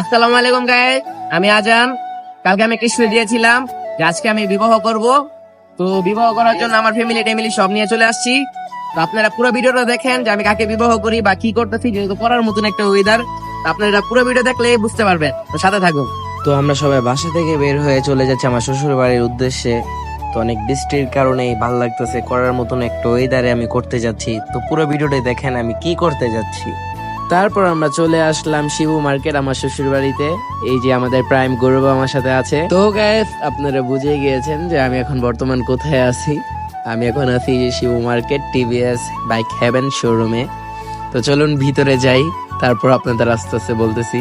আসসালামু আলাইকুম গায়ে আমি আজান। কালকে আমি কৃষ্ণ দিয়েছিলাম, যে আজকে আমি বিবাহ করব। তো বিবাহ করার জন্য আমার ফ্যামিলি টেমিলি সব নিয়ে চলে আসছি। তো আপনারা পুরো ভিডিওটা দেখেন যে আমি কাকে বিবাহ করি বা কি করতেছি, যেহেতু করার মতন একটা ওয়েদার আপনারা পুরো ভিডিও দেখলে বুঝতে পারবেন। তো সাথে থাকুন। তো আমরা সবাই বাসা থেকে বের হয়ে চলে যাচ্ছি আমার শ্বশুর বাড়ির উদ্দেশ্যে। তো অনেক বৃষ্টির কারণে ভালো লাগতেছে, করার মতন একটা ওয়েদারে আমি করতে যাচ্ছি। তো পুরো ভিডিওটা দেখেন আমি কি করতে যাচ্ছি। তারপর আমরা চলে আসলাম শিবু মার্কেট, আমার শ্বশুর বাড়িতে এই যে আমাদের প্রাইম গৌরব আমার সাথে আছে। তো গায়েস আপনারা বুঝে গিয়েছেন যে আমি এখন বর্তমান কোথায় আছি। আমি এখন আছি Shibu market TVS bike Haven শোরুমে তো চলুন ভিতরে যাই, তারপর আপনাদের আস্তে আস্তে বলতেছি।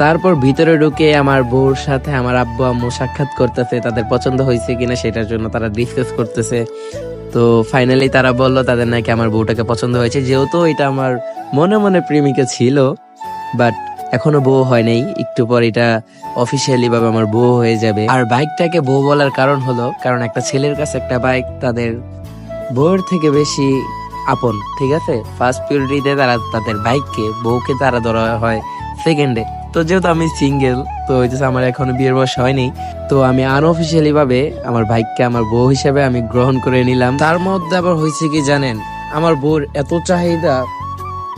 তারপর ভিতরে ঢুকে আমার বউর সাথে আমার আব্বু আম্মু সাক্ষাৎ করতেছে, তাদের পছন্দ হয়েছে কিনা সেটার জন্য তারা ডিসকাস করতেছে। তো ফাইনালি তারা বলল, তাদের নাকি আমার বউটাকে পছন্দ হয়েছে। যেহেতু এটা আমার মনে মনে প্রেমিকা ছিল বাট এখনও বউ হয় নাই। একটু পর এটা অফিসিয়ালি ভাবে আমার বউ হয়ে যাবে। আর বাইকটাকে বউ বলার কারণ হলো, কারণ একটা ছেলের কাছে একটা বাইক তাদের বউয়ের থেকে বেশি আপন, ঠিক আছে? ফার্স্ট পিরিয়ডিতে তারা তাদের বাইককে বউকে তারা ধরা হয় সেকেন্ডে তো যেহেতু আমি সিঙ্গেল তো হইতেছে আমার এখনও বিয়ের বয়স হয়নি তো আমি আনঅফিসিয়ালি ভাবে আমার ভাইকে আমার বউ হিসেবে আমি গ্রহণ করে নিলাম। তার মধ্যে আবার হয়েছে কি জানেন? আমার বউর এত চাহিদা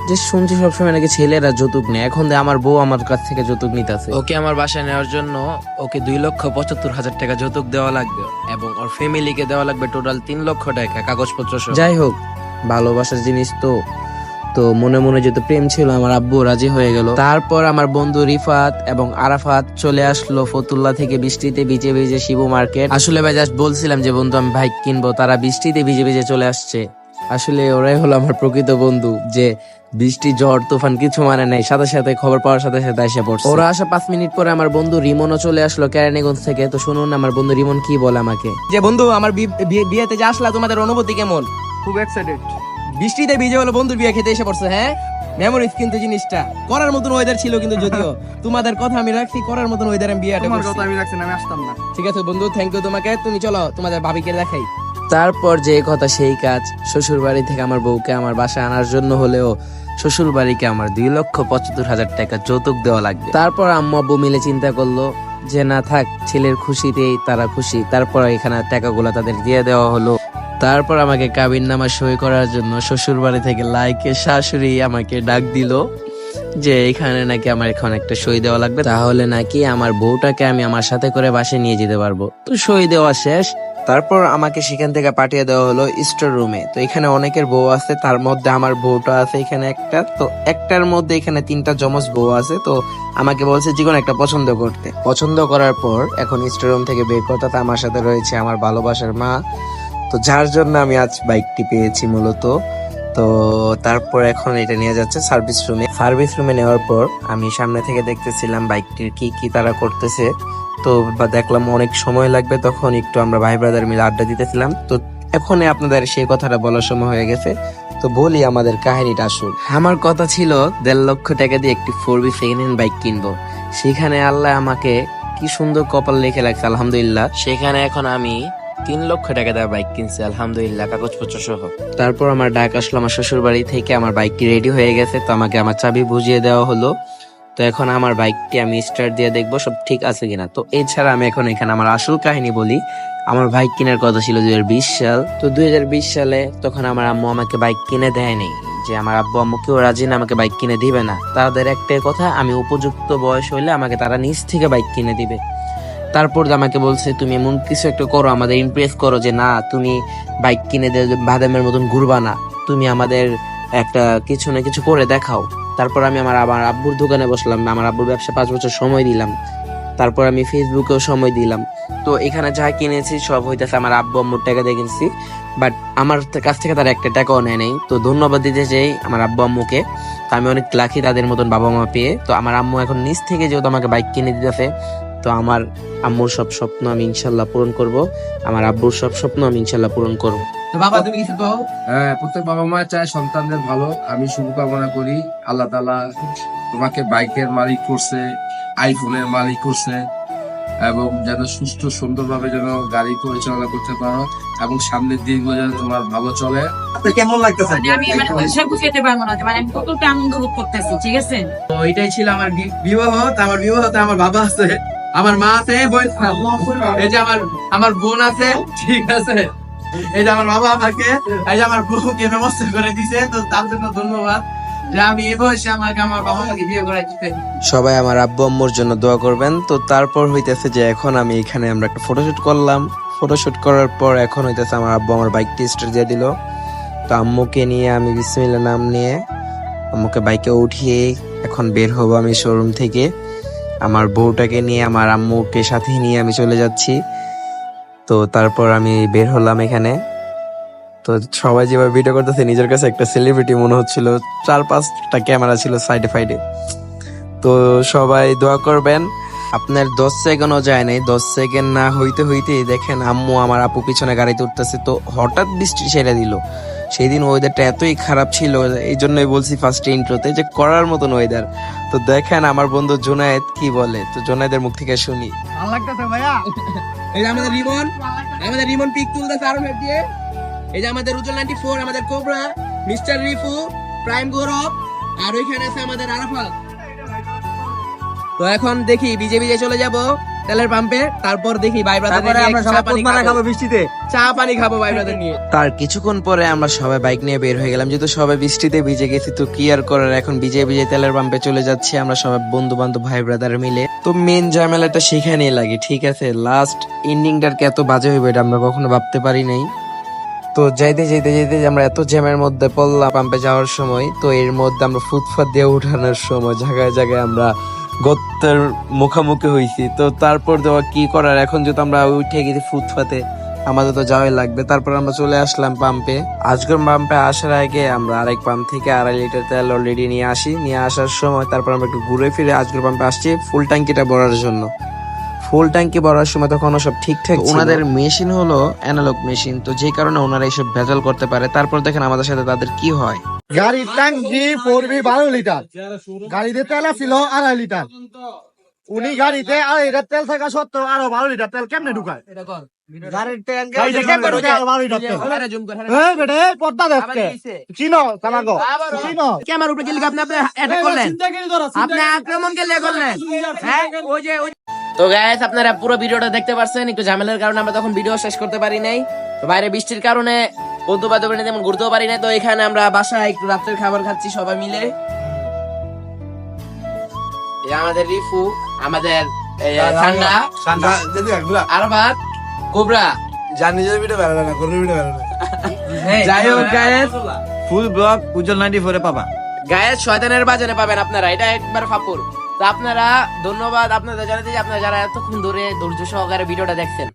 যে শুনছি সবসময় নাকি ছেলেরা যৌতুক নেয়। এখন আমার বউ আমার কাছ থেকে যৌতুক নিতেছে। ওকে আমার বাসায় নেওয়ার জন্য ওকে দুই লক্ষ পঁচাত্তর হাজার টাকা যৌতুক দেওয়া লাগবে এবং ওর ফ্যামিলিকে দেওয়া লাগবে টোটাল তিন লক্ষ টাকা কাগজপত্র যাই হোক ভালোবাসার জিনিস তো তো মনে মনে যেহেতু প্রেম ছিল আমার আব্বু রাজি হয়ে গেল। তারপর আমার বন্ধু রিফাত এবং আরাফাত চলে আসলো ফতুল্লা থেকে বৃষ্টিতে ভিজে ভিজে শিবু মার্কেট। আসলে ভাই জাস্ট বলছিলাম যে বন্ধু আমি বাইক কিনবো। তারা বৃষ্টিতে ভিজে ভিজে চলে আসছে। আসলে ওরাই হলো আমার প্রকৃত বন্ধু যে বৃষ্টি ঝড় তুফান কিছু মানে নাই। সাথে সাথে খবর পাওয়ার সাথে সাথে এসে পড়ছে। ওরা আসা পাঁচ মিনিট পরে আমার বন্ধু রিমনও চলে আসলো কেরানীগঞ্জ থেকে। তো শুনুন আমার বন্ধু রিমন কি বলে আমাকে। যে বন্ধু আমার বিয়েতে যে আসলা তোমাদের অনুভূতি কেমন? খুব এক্সাইটেড বৃষ্টিতে ভিজে হলো বন্ধুর বিয়ে খেতে এসে পড়ছে হ্যাঁ? মেমোরিজ কিন্তু জিনিসটা। করার মতন ওয়েদার ছিল কিন্তু যদিও। তোমাদের কথা আমি রাখছি করার মতন ওয়েদার আমি বিয়েটা তোমার কথা আমি রাখছি না, আমি আসতাম না। ঠিক আছে বন্ধু থ্যাংক ইউ তোমাকে। তুমি চলো তোমাদের ভাবিকে দেখাই। তারপর যে কথা সেই কাজ শ্বশুর বাড়ি থেকে আমার বউকে আমার বাসায় আনার জন্য হলেও শ্বশুর বাড়িকে আমার দুই লক্ষ পঁচাত্তর হাজার টাকা যৌতুক দেওয়া লাগবে। তারপর আম্মু আব্বু মিলে চিন্তা করল যে না থাক ছেলের খুশিতেই তারা খুশি। তারপর এখানে টাকাগুলো তাদের দিয়ে দেওয়া হলো। তারপর আমাকে কাবিন নামা সই করার জন্য শ্বশুর বাড়ি থেকে লাইকে শাশুড়ি আমাকে ডাক দিল যে, এখানে নাকি আমার এখন একটা সই দেওয়া লাগবে। তাহলে নাকি আমার বউটাকে আমি আমার সাথে করে বাসে নিয়ে যেতে পারব। তো সই দেওয়া শেষ। তারপর আমাকে সেখান থেকে পাঠিয়ে দেওয়া হলো স্টোর রুমে। তো এখানে অনেকের বউ আছে, তার মধ্যে আমার বউটা আছে এখানে একটা। তো একটার মধ্যে এখানে তিনটা জমজ বউ আছে। তো আমাকে বলছে, যে কোনো একটা পছন্দ করতে। পছন্দ করার পর এখন স্টোর রুম থেকে বের করতে আমার সাথে রয়েছে আমার ভালোবাসার মা। তো যার জন্য আমি আজ বাইকটি পেয়েছি মূলত। তো তারপর এখন এটা নিয়ে যাচ্ছে সার্ভিস রুমে সার্ভিস রুমে নেওয়ার পর আমি সামনে থেকে দেখতেছিলাম বাইকটির কি কি তারা করতেছে। তো বা দেখলাম অনেক সময় লাগবে, তখন একটু আমরা ভাই ব্রাদার মিলে আড্ডা দিতেছিলাম। তো এখন আপনাদের সেই কথাটা বলার সময় হয়ে গেছে। তো বলি আমাদের কাহিনীটা আসুন। আমার কথা ছিল, দেড় লক্ষ টাকা দিয়ে একটি four V second hand bike কিনবো। সেখানে আল্লাহ আমাকে কি সুন্দর কপাল লিখে লাগছে আলহামদুলিল্লাহ। সেখানে এখন আমি তিন লক্ষ টাকা দেওয়া বাইক কিনছে, আলহামদুলিল্লাহ, কাগজপত্র সহ। তারপর আমার ডাক আসলো আমার শ্বশুর বাড়ি থেকে, আমার বাইকটি রেডি হয়ে গেছে, তো আমাকে আমার চাবি বুঝিয়ে দেওয়া হলো। তো এখন আমার বাইকটি আমি স্টার্ট দিয়ে দেখব, সব ঠিক আছে কিনা। তো এছাড়া আমি এখন এখানে আমার আসল কাহিনী বলি। আমার বাইক কেনার কথা ছিল দুই হাজার বিশ সাল। তো দুই হাজার বিশ সালে তখন আমার আম্মু আমাকে বাইক কিনে দেয়নি। যে আমার আব্বু আম্মু কেউ রাজি না আমাকে বাইক কিনে দিবে না। তাদের একটাই কথা, আমি উপযুক্ত বয়স হইলে আমাকে তারা নিজ থেকে বাইক কিনে দিবে। তারপর আমাকে বলছে, তুমি এমন কিছু একটা করো, আমাদের ইমপ্রেস করো যে, না, তুমি বাইক কিনে দে, বাদামের মতন ঘুরবা না। তুমি আমাদের একটা কিছু না কিছু করে দেখাও। তারপর আমি আমার আমার আব্বুর দোকানে বসলাম, আমার আব্বুর ব্যবসা পাঁচ বছর সময় দিলাম। তারপর আমি ফেসবুকেও সময় দিলাম। তো এখানে যা কিনেছি, সব হইতেছে আমার আব্বু আম্মুর টাকা দিয়ে কিনছি। বাট আমার কাছ থেকে তারা একটা টাকাও নেয় নাই। তো ধন্যবাদ দিতে চাই আমার আব্বু আম্মুকে। তো আমি অনেক লাখি তাদের মতন বাবা মা পেয়ে। তো আমার আম্মু এখন নিজ থেকে যেহেতু আমাকে বাইক কিনে দিতেছে তো আমার আম্মুর সব স্বপ্ন আমি ইনশাল্লাহ পূরণ করব। আমার আব্বুর সব স্বপ্ন আমি ইনশাল্লাহ পূরণ করব। তো বাবা তুমি কিছু পাও হ্যাঁ প্রত্যেক বাবা মা চায় সন্তানদের ভালো। আমি শুভকামনা করি। আল্লাহ তালা তোমাকে বাইকের মালিক করছে আইফোনের মালিক করছে এবং যেন সুস্থ সুন্দরভাবে যেন গাড়ি পরিচালনা করতে পারো এবং সামনের দিনগুলো যেন তোমার ভালো চলে। কেমন লাগতেছে? মানে আমি মানে ভাষা বুঝাতে পারব না মানে আমি কতটা আনন্দ ভোগ করতেছি ঠিক আছে? তো এটাই ছিল আমার বিবাহ তো আমার বিবাহতে আমার বাবা আছে। আমার মা আছে, এই যে আমার আমার বোন আছে, ঠিক আছে। এই যে আমার বাবা আমাকে, এই যে আমার বউকে ব্যবস্থা করে দিছে, তো তার জন্য ধন্যবাদ। সবাই আমার আব্বু আম্মুর জন্য দোয়া করবেন। তো তারপর হইতেছে যে এখন আমি এখানে আমরা একটা ফটোশুট করলাম। ফটোশুট করার পর এখন হইতেছে আমার আব্বু আমার বাইকটি স্টার্ট দিয়ে দিল। তো আম্মুকে নিয়ে আমি বিসমিল্লা নাম নিয়ে আম্মুকে বাইকে উঠিয়ে এখন বের হব আমি শোরুম থেকে। আমার বউটাকে নিয়ে, আমার আম্মুকে সাথে নিয়ে আমি চলে যাচ্ছি। তো তারপর আমি বের হলাম এখানে। তো সবাই যেভাবে ভিডিও করতেছে, নিজের কাছে একটা সেলিব্রিটি মনে হচ্ছিল। চার পাঁচটা ক্যামেরা ছিল সাইডে ফাইডে তো সবাই দোয়া করবেন। আপনার দশ সেকেন্ডও যায় নাই। দশ সেকেন্ড না হইতে হইতেই দেখেন আম্মু আমার আপু পিছনে গাড়িতে উঠতেছে। তো হঠাৎ বৃষ্টি ছেড়ে দিল। সেই দিন ওয়েদারটা এতই খারাপ ছিল এই জন্যই বলছি ফার্স্ট ইন্ট্রোতে যে করার মতন ওয়েদার তো দেখেন আমার বন্ধু জোনায়েদ কি বলে। তো জোনায়েদের মুখ থেকে শুনি। ভালো লাগতেছে ভাইয়া? এই যে আমাদের রিমন আমাদের রিমন পিক তুলতেছে আরও হেড দিয়ে। এই যে আমাদের উজ্জ্বল নাইনটি ফোর আমাদের Cobra mister Rifu Prime Gourab আর ওইখানে আছে আমাদের আরাফাত। তো এখন দেখি বিজে বিজে চলে যাব তেলের পাম্পে তারপর দেখি ভাই তারপরে আমরা সবাই খাব। বৃষ্টিতে। চা পানি খাব ভাই ব্রাদার নিয়ে। তার কিছুক্ষণ পরে আমরা সবাই বাইক নিয়ে বের হয়ে গেলাম যেহেতু সবাই বৃষ্টিতে ভিজে গেছি তো কি আর করার? এখন ভিজে ভিজে তেলের পাম্পে চলে যাচ্ছি আমরা সবাই বন্ধু বান্ধব ভাই ব্রাদার মিলে। তো মেন ঝামেলাটা সেখানেই লাগে ঠিক আছে? লাস্ট এন্ডিংটার এত বাজে হইবে এটা আমরা কখনো ভাবতে পারি নাই। তো যাইতে যাইতে যাইতে আমরা এত জ্যামের মধ্যে পড়লাম পাম্পে যাওয়ার সময় তো এর মধ্যে আমরা ফুটফাত দিয়ে উঠানোর সময় জায়গায় জায়গায় আমরা গত্তের মুখোমুখি হয়েছি তো তারপর দেওয়া কি করার? এখন যেহেতু আমরা উঠে গেছি ফুটফাতে আমাদের তো যাওয়াই লাগবে। তারপর আমরা চলে আসলাম পাম্পে আজকের পাম্পে আসার আগে আমরা আরেক পাম্প থেকে আড়াই লিটার তেল অলরেডি নিয়ে আসি। নিয়ে আসার সময় তারপর আমরা একটু ঘুরে ফিরে আজকের পাম্পে আসছি ফুল ট্যাঙ্কিটা ভরার জন্য। ফুল ট্যাঙ্কি ভরার সময় তখন সব ঠিকঠাক ওনাদের মেশিন হলো অ্যানালগ মেশিন তো যে কারণে ওনারা এইসব ভেজাল করতে পারে। তারপর দেখেন আমাদের সাথে তাদের কি হয়। গাড়ির ট্যাঙ্কি পড়বি বারো লিটার। গাড়িতে তেল ছিল আড়াই লিটার। উনি গাড়িতে আড়াই লিটার তেল থাকা সত্ত্বেও আরও বারো লিটার তেল কেমনে ঢুকায়? তো গাইস আপনারা পুরো ভিডিওটা দেখতে পারছেন একটু ঝামেলার কারণে আমরা তখন ভিডিও শেষ করতে পারি নাই। তো বাইরে বৃষ্টির কারণে বন্ধু বান্ধব তেমন ঘুরতেও পারি নাই তো এখানে আমরা বাসায় একটু রাত্রের খাবার খাচ্ছি সবাই মিলে। আমাদের রিফু আমাদের ঠান্ডা আরবাত কোবরা। যাই হোক guys full block Ujjwal ninety ফোরে পাবা। গায়ের শয়তানের বাজারে পাবেন আপনারা এটা একবার ফাপুর। তো আপনারা ধন্যবাদ আপনাদের জানাতে যে আপনারা যারা এতক্ষণ ধরে ধৈর্য সহকারে ভিডিওটা দেখছেন।